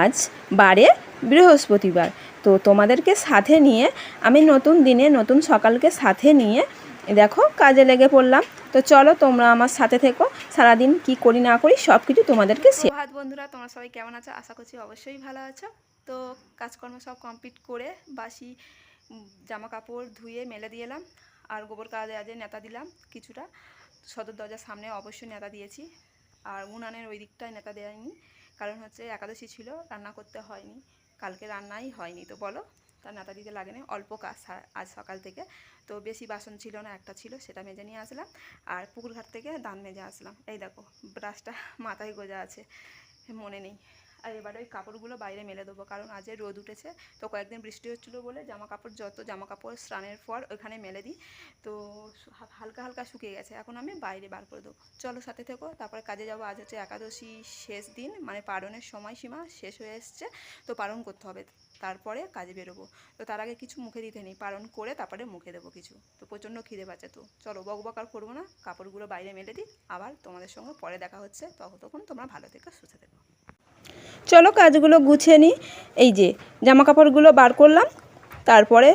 আজ বারে বৃহস্পতিবার। তো তোমাদেরকে সাথে নিয়ে আমি নতুন দিনে, নতুন সকালকে সাথে নিয়ে দেখো কাজে লেগে পড়লাম। তো চলো তোমরা আমার সাথে থেকো। সারাদিন কি করি না করি সব কিছু তোমাদেরকে ভাত বন্ধুরা, তোমরা সবাই কেমন আছো? আশা করছি অবশ্যই ভালো আছো। তো কাজকর্ম সব কমপ্লিট করে বাসি জামা কাপড় ধুয়ে মেলে দিয়ে এলাম। আর গোবর কাজে আজে নেতা দিলাম কিছুটা। সদর দরজার সামনে অবশ্যই নেতা দিয়েছি। আর উনানের ওই দিকটায় নেতা দেয়নি। কারণ হচ্ছে একাদশী ছিল, রান্না করতে হয়নি। কালকে রান্নাই হয়নি, তো বলো? তার নাতা দিতে লাগে লাগেনি, অল্প কাজ আজ সকাল থেকে। তো বেশি বাসন ছিল না, একটা ছিল, সেটা মেজে নিয়ে আসলাম। আর পুকুরঘাট থেকে দান মেজে আসলাম। এই দেখো, ব্রাশটা মাথায় গোজা আছে, মনে নেই। আর এবার ওই কাপড়গুলো বাইরে মেলে দেবো, কারণ আজ রোদ উঠেছে, তো কয়েকদিন বৃষ্টি হচ্ছিল বলে জামা কাপড় যত জামা কাপড় স্নানের পর ওখানে মেলে দিই, তো হালকা হালকা শুকিয়ে গেছে, এখন আমি বাইরে বার করে দেবো। চলো সাথে থেকো, তারপরে কাজে যাব, আজ হচ্ছে একাদশী শেষ দিন মানে পারণের সময়সীমা শেষ হয়ে এসছে, তো পালন করতে হবে, তারপরে কাজে বেরোবো। তো তার আগে কিছু মুখে দিতে নেই পালন করে তারপরে মুখে দেবো কিছু, তো প্রচণ্ড খিদে পাচ্ছে তো। চলো বক বক আর করব না, কাপড়গুলো বাইরে মেলে দিই, আবার তোমাদের সঙ্গে পরে দেখা হচ্ছে তখন তখন তোমরা ভালো থেকে, সুস্থ থেকো। চলো কাজগুলো গুছিয়ে নিই। এই যে জামা কাপড়গুলো বার করলাম, তারপরে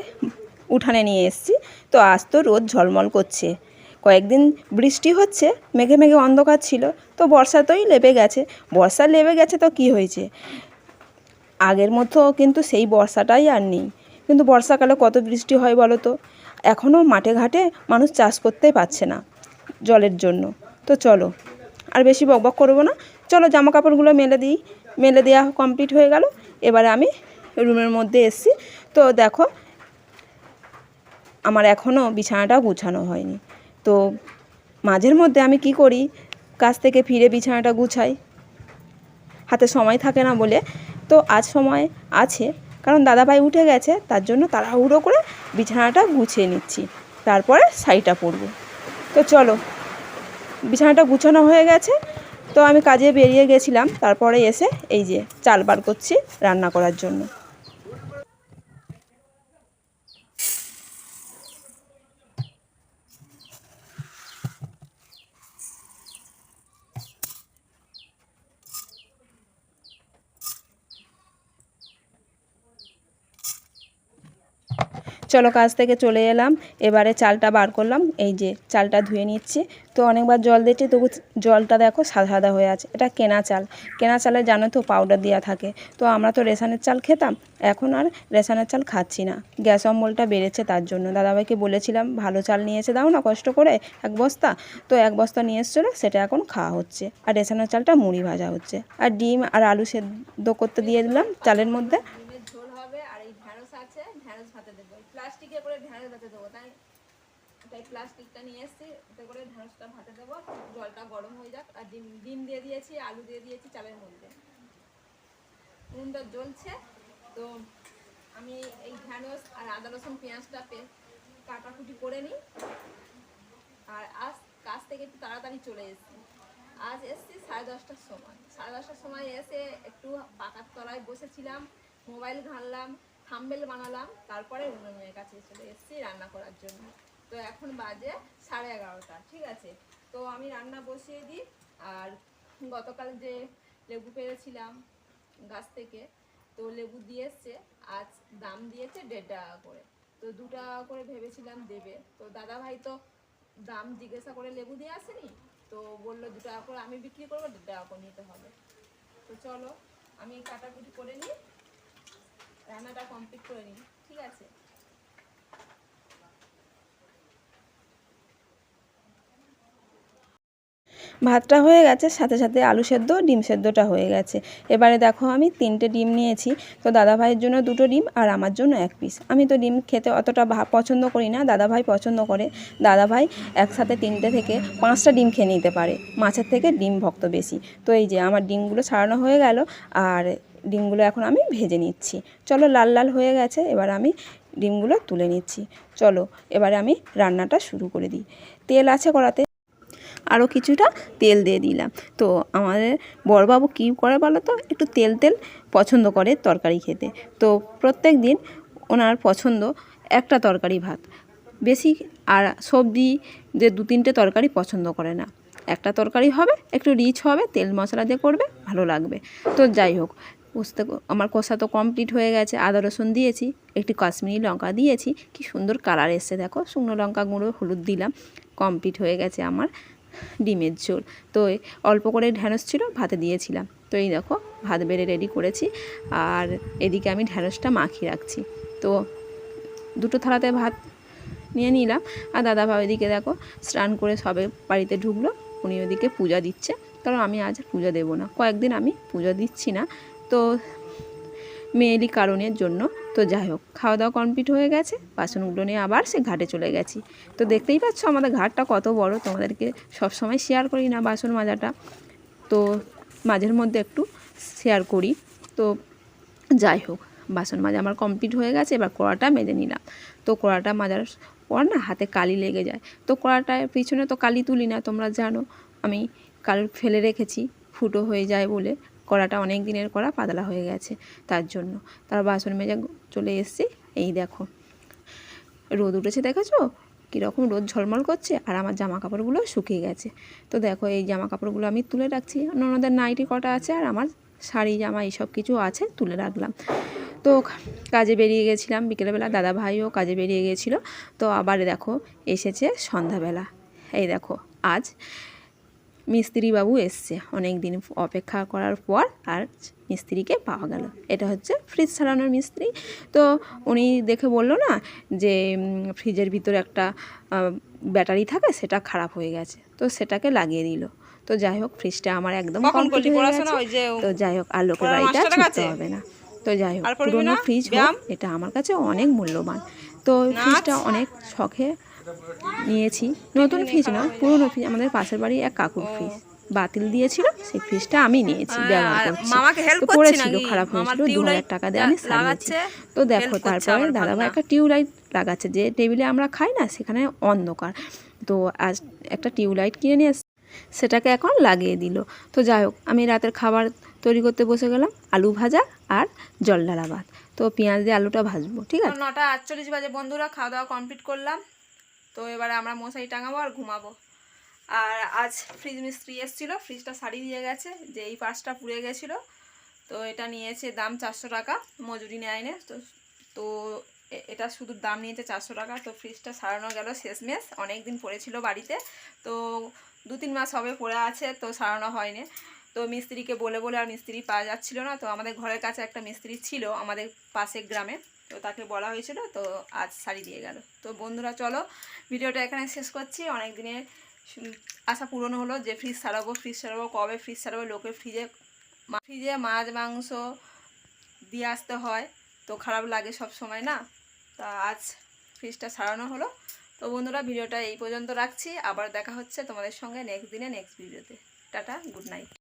উঠানে নিয়ে এসেছি। তো আজ তো রোদ ঝলমল করছে। কয়েকদিন বৃষ্টি হচ্ছে, মেঘে মেঘে অন্ধকার ছিল, তো বর্ষাতেই লেবে গেছে। বর্ষা লেবে গেছে তো কি হয়েছে? আগের মতো কিন্তু সেই বর্ষাটাই আর নেই। কিন্তু বর্ষাকালে কত বৃষ্টি হয় বলো তো? এখনও মাঠে ঘাটে মানুষ চাষ করতেই পারছে না জলের জন্য। তো চলো, আর বেশি বকবক করব না। চলো জামা কাপড়গুলো মেলে দিই। মেলে দেওয়া কমপ্লিট হয়ে গেল। এবারে আমি রুমের মধ্যে এসছি। তো দেখো, আমার এখনও বিছানাটা গুছানো হয়নি। তো মাঝের মধ্যে আমি কি করি? কাজ থেকে ফিরে বিছানাটা গুছাই। হাতে সময় থাকে না বলে। তো আজ সময় আছে, কারণ দাদাভাই উঠে গেছে, তার জন্য তাড়াহুড়ো করে বিছানাটা গুছিয়ে নিচ্ছি। তারপরে শাড়িটা পরবো। তো চলো, বিছানাটা গুছানো হয়ে গেছে। তো আমি কাজে বেরিয়ে গেছিলাম, তারপরে এসে এই যে চাল বার করছি রান্না করার জন্য। চলো কাজ থেকে চলে এলাম। এবারে চালটা বার করলাম। এই যে চালটা ধুয়ে নিচ্ছি। তো অনেকবার জল দিচ্ছি, তবু জলটা দেখো সাদা সাদা হয়ে আছে। এটা কেনা চাল। কেনা চালে জানো তো পাউডার দেওয়া থাকে। তো আমরা তো রেশনের চাল খেতাম। এখন আর রেশনের চাল খাচ্ছি না। গ্যাস অম্বলটা বেড়েছে তার জন্য। দাদাভাইকে বলেছিলাম, ভালো চাল নিয়ে এসে দাও না কষ্ট করে এক বস্তা। তো এক বস্তা নিয়ে এসেছিল, সেটা এখন খাওয়া হচ্ছে। আর রেশনের চালটা মুড়ি ভাজা হচ্ছে। আর ডিম আর আলু সেদ্ধ করতে দিয়ে দিলাম চালের মধ্যে ডিমের ঝোল হবে আর এই ঢ্যাঁড়স আছে ঢ্যাঁড়স ভাতে দেবো প্লাস্টিকে করে ঢ্যাঁড়স ভাতে দেবো, তাই? তাই প্লাস্টিকটা নিয়ে এসেছি, ওতে করে ঢ্যাঁড়সটা ভাতে দেবো, জলটা গরম হয়ে যাক, আর ডিম ডিম দিয়ে দিয়েছি, আলু দিয়ে দিয়েছি, চালের মধ্যে। উনুনটা জ্বলছে, তো আমি এই ঢ্যাঁড়স আর আদা, রসুন, পেঁয়াজটা কাটাকুটি করে নিই। আর আজ কাজ থেকে একটু তাড়াতাড়ি চলে এসেছি। আজ এসেছি সাড়ে দশটার সময়। সাড়ে দশটার সময় এসে একটু পাকার তলায় বসেছিলাম, মোবাইল ঘানলাম থাম্বেল বানালাম, তারপরে উনুনের কাছে চলে এসেছি রান্না করার জন্য। তো এখন বাজে সাড়ে এগারোটা, ঠিক আছে? তো আমি রান্না বসিয়ে দিই, আর গতকাল যে লেবু পেরেছিলাম গাছ থেকে, তো লেবু দিয়ে এসছে, আজ দাম দিয়েছে দেড় টাকা করে। তো দু টাকা করে ভেবেছিলাম দেবে। তো দাদা ভাই তো দাম জিজ্ঞাসা করে লেবু দিয়ে আসেনি, তো বলল দু টাকা করে আমি বিক্রি করব, দেড় টাকা করে নিতে হবে। তো চলো, আমি কাটাকুটি করে নিই। রান্নাটা কমপ্লিট করে নিই, ঠিক আছে? ভাতটা হয়ে গেছে, সাথে সাথে আলু সেদ্ধ, ডিম সেদ্ধটা হয়ে গেছে। এবারে দেখো আমি তিনটে ডিম নিয়েছি, তো দাদা ভাইয়ের জন্য দুটো ডিম আর আমার জন্য এক পিস আমি তো ডিম খেতে অতটা পছন্দ করি না দাদা ভাই পছন্দ করে। দাদা ভাই একসাথে তিনটে থেকে পাঁচটা ডিম খেয়ে নিতে পারে, মাছের থেকে ডিম ভক্ত বেশি। তো এই যে আমার ডিমগুলো ছাড়ানো হয়ে গেল, আর ডিমগুলো এখন আমি ভেজে নিচ্ছি। চলো লাল লাল হয়ে গেছে, এবার আমি ডিমগুলো তুলে নিচ্ছি। চলো, এবারে আমি রান্নাটা শুরু করে দিই। তেল আছে কড়াতে আরও কিছুটা তেল দিয়ে দিলাম। তো আমাদের বড়বাবু কী করে বলো তো, একটু তেল তেল পছন্দ করে তরকারি খেতে। তো প্রত্যেক দিন ওনার পছন্দ একটা তরকারি ভাত। বেশি আর সবজি যে দু তিনটে তরকারি পছন্দ করে না। একটা তরকারি হবে, একটু রিচ হবে, তেল মশলা দিয়ে করবে, ভালো লাগবে। তো যাই হোক পোস্ত আমার কষা তো কমপ্লিট হয়ে গেছে। আদা, রসুন দিয়েছি, একটি কাশ্মীরি লঙ্কা দিয়েছি। কি সুন্দর কালার এসছে, দেখো। শুকনো লঙ্কা গুঁড়ো, হলুদ দিলাম কমপ্লিট হয়ে গেছে আমার ডিমের ঝোল। তো অল্প করে ঢ্যাঁড়স ছিল, ভাতে দিয়েছিলাম। তো এই দেখো, ভাত বেড়ে রেডি করেছি। আর এদিকে আমি ঢ্যাঁড়সটা মাখিয়ে রাখছি। তো দুটো থালাতে ভাত নিয়ে নিলাম। আর দাদা ভাই ওইদিকে দেখো, স্নান করে সবে বাড়িতে ঢুকলো। উনি ওদিকে পূজা দিচ্ছে। কারণ আমি আজ পূজা দেবো না। কয়েকদিন আমি পূজা দিচ্ছি না। তো মেয়েলি কারণের জন্য। তো যাই হোক খাওয়া দাওয়া কমপ্লিট হয়ে গেছে। বাসনগুলো নিয়ে আবার সে ঘাটে চলে গেছি। তো দেখতেই পাচ্ছ আমাদের ঘাটটা কত বড়, তোমাদেরকে সব সময় শেয়ার করি না বাসন মাজাটা। তো মাঝের মধ্যে একটু শেয়ার করি। তো যাই হোক, বাসন মাজা আমার কমপ্লিট হয়ে গেছে, এবার কড়াটা মেজে নিলাম। তো কড়াটা মাজার পর না হাতে কালি লেগে যায়। তো কড়াটার পিছনে তো কালি তুলি না, তোমরা জানো। আমি কাল ফেলে রেখেছি, ফুটো হয়ে যায় বলে। কড়াটা অনেক দিনের কড়া, পাতলা হয়ে গেছে তার জন্য। তার বাসন মেজা চলে এসছি। এই দেখো, রোদ উঠেছে দেখেছ? কীরকম রোদ ঝলমল করছে আর আমার জামা কাপড়গুলো শুকিয়ে গেছে। তো দেখো, এই জামা কাপড়গুলো আমি তুলে রাখছি। ননদের নাইটি কটা আছে আর আমার শাড়ি, জামা এইসব কিছু আছে, তুলে রাখলাম। তো কাজে বেরিয়ে গেছিলাম বিকেলবেলা, দাদা ভাইও কাজে বেরিয়ে গেছিল। তো আবার দেখো, এসেছে সন্ধ্যাবেলা। এই দেখো, আজ মিস্ত্রি বাবু এসছে। অনেক দিন অপেক্ষা করার পর আর মিস্ত্রিকে পাওয়া গেল। এটা হচ্ছে ফ্রিজ সারানোর মিস্ত্রি। তো উনি দেখে বলল না যে ফ্রিজের ভিতরে একটা ব্যাটারি থাকে সেটা খারাপ হয়ে গেছে। তো সেটাকে লাগিয়ে দিল। তো যাই হোক ফ্রিজটা আমার একদম হয়ে গেছে। তো যাই হোক আর লোকের বাড়িটা ছুটতে হবে না। তো যাই হোক পুরোনো ফ্রিজ হোক এটা আমার কাছে অনেক মূল্যবান। তো ফ্রিজটা অনেক শখে নিয়েছি। নতুন ফ্রিজ না পুরনো ফ্রিজ আমাদের পাশের বাড়ি এক কাকুর ফ্রিজ বাতিল দিয়েছিল সেই ফ্রিজটা আমি নিয়েছি ব্যবহার করছি। তো পড়েছিল খারাপ হয়েছিল দু হাজার টাকা দিয়ে আমি সারিয়েছি তো দেখো তারপরে আমার দাদা ভাই একটা টিউবলাইট লাগাচ্ছে যে টেবিলে আমরা খাই না সেখানে অন্ধকার। তো আজ একটা টিউবলাইট কিনে নিয়ে সেটাকে এখন লাগিয়ে দিল। তো যাই হোক আমি রাতের খাবার তৈরি করতে বসে গেলাম আলু ভাজা আর জল ঢালা ভাত। তো পেঁয়াজ দিয়ে আলুটা ভাজবো ঠিক আছে? নটা আটচল্লিশ বাজে বন্ধুরা খাওয়া দাওয়া কমপ্লিট করলাম। তো এবারে আমরা মশারি টাঙাবো আর ঘুমাবো। আর আজ ফ্রিজ মিস্ত্রি এসেছিল ফ্রিজটা সারিয়ে দিয়ে গেছে, যে এই পাশটা পুড়ে গেছিল। তো এটা নিয়েছে দাম চারশো টাকা, মজুরি নেয় নে। তো তো এটা শুধু দাম নিয়েছে চারশো টাকা। তো ফ্রিজটা সারানো গেল শেষমেশ অনেক দিন পড়েছিল বাড়িতে। তো দু তিন মাস হবে পড়ে আছে, তো সারানো হয়নি। তো মিস্ত্রিকে বলে বলে আর মিস্ত্রি পাওয়া যাচ্ছিল না। তো আমাদের ঘরের কাছে একটা মিস্ত্রি ছিল আমাদের পাশের গ্রামে। তো তাকে বলা হয়েছিল, তো আজ শাড়ি দিয়ে গেল। তো বন্ধুরা, চলো ভিডিওটা এখানে শেষ করছি। অনেক দিনের আশা পূরণ হলো যে ফ্রিজ সারাবো ফ্রিজ সারাবো কবে ফ্রিজ সারাবো লোকের ফ্রিজে ফ্রিজে মাছ, মাংস দিয়ে আসতে হয়। তো খারাপ লাগে সব সময় না? তা আজ ফ্রিজটা সারানো হলো। তো বন্ধুরা, ভিডিওটা এই পর্যন্ত রাখছি। আবার দেখা হচ্ছে তোমাদের সঙ্গে নেক্সট দিনে নেক্সট ভিডিওতে টাটা গুড নাইট